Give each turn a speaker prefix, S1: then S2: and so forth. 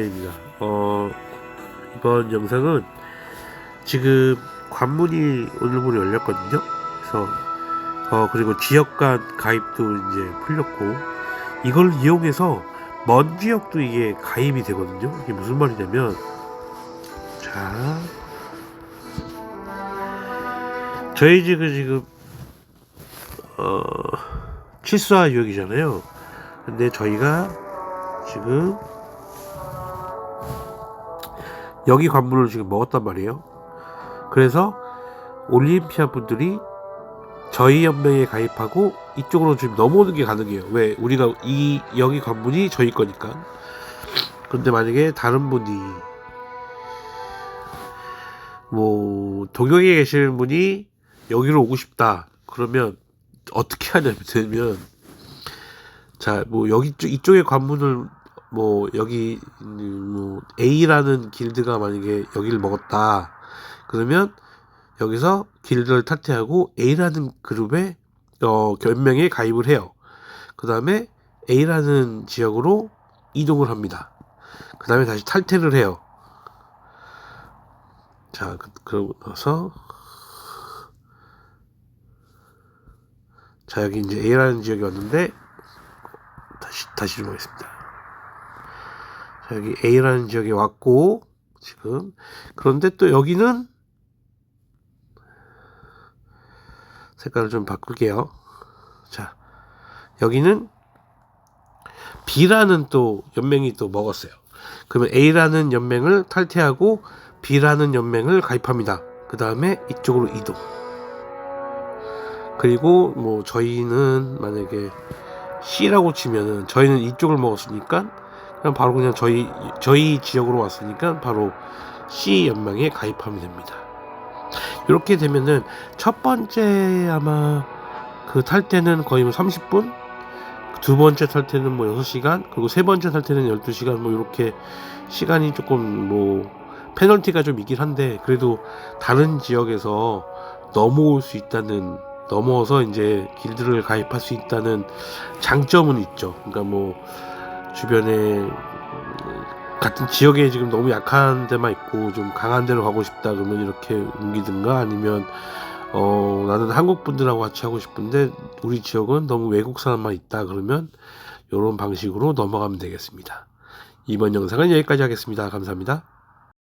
S1: 입니다. 어, 이번 영상은 지금 관문이 오늘 문이 열렸거든요. 그래서 어, 그리고 지역 간 가입도 이제 풀렸고 이걸 이용해서 먼 지역도 이게 가입이 되거든요. 이게 무슨 말이냐면 자 저희 집은 지금 어, 칠수화 유역이잖아요. 근데 저희가 지금 여기 관문을 지금 먹었단 말이에요. 그래서 올림피아 분들이 저희 연맹에 가입하고 이쪽으로 지금 넘어오는 게 가능해요. 왜? 우리가 이 여기 관문이 저희 거니까. 근데 만약에 다른 분이 뭐 동경에 계시는 분이 여기로 오고 싶다. 그러면 어떻게 하냐면 자 뭐 여기 쪽 이쪽에 관문을 뭐 여기 음, 뭐 A라는 길드가 만약에 여기를 먹었다 그러면 여기서 길드를 탈퇴하고 A라는 그룹에 어 연맹에 가입을 해요. 그 다음에 A라는 지역으로 이동을 합니다. 그 다음에 다시 탈퇴를 해요. 자, 그, 그러고 나서 자 여기 이제 A라는 지역이 왔는데 다시 다시 좀 하겠습니다. 자, 여기 A라는 지역에 왔고 지금 그런데 또 여기는 색깔을 좀 바꿀게요. 자 여기는 B라는 또 연맹이 또 먹었어요. 그러면 A라는 연맹을 탈퇴하고 B라는 연맹을 가입합니다. 그 다음에 이쪽으로 이동. 그리고 뭐 저희는 만약에 C라고 치면은 저희는 이쪽을 먹었으니까 그냥 바로 그냥 저희 저희 지역으로 왔으니까 바로 C 연맹에 가입하면 됩니다. 이렇게 되면은 첫 번째 아마 그 탈 때는 거의 뭐 30분, 두 번째 탈 때는 뭐 6시간, 그리고 세 번째 탈 때는 12시간 뭐 이렇게 시간이 조금 뭐 페널티가 좀 있긴 한데 그래도 다른 지역에서 넘어올 수 있다는 넘어서 이제 길드를 가입할 수 있다는 장점은 있죠. 그러니까 뭐 주변에 같은 지역에 지금 너무 약한 데만 있고 좀 강한 데로 가고 싶다 그러면 이렇게 옮기든가 아니면 어 나는 한국 분들하고 같이 하고 싶은데 우리 지역은 너무 외국 사람만 있다 그러면 이런 방식으로 넘어가면 되겠습니다. 이번 영상은 여기까지 하겠습니다. 감사합니다.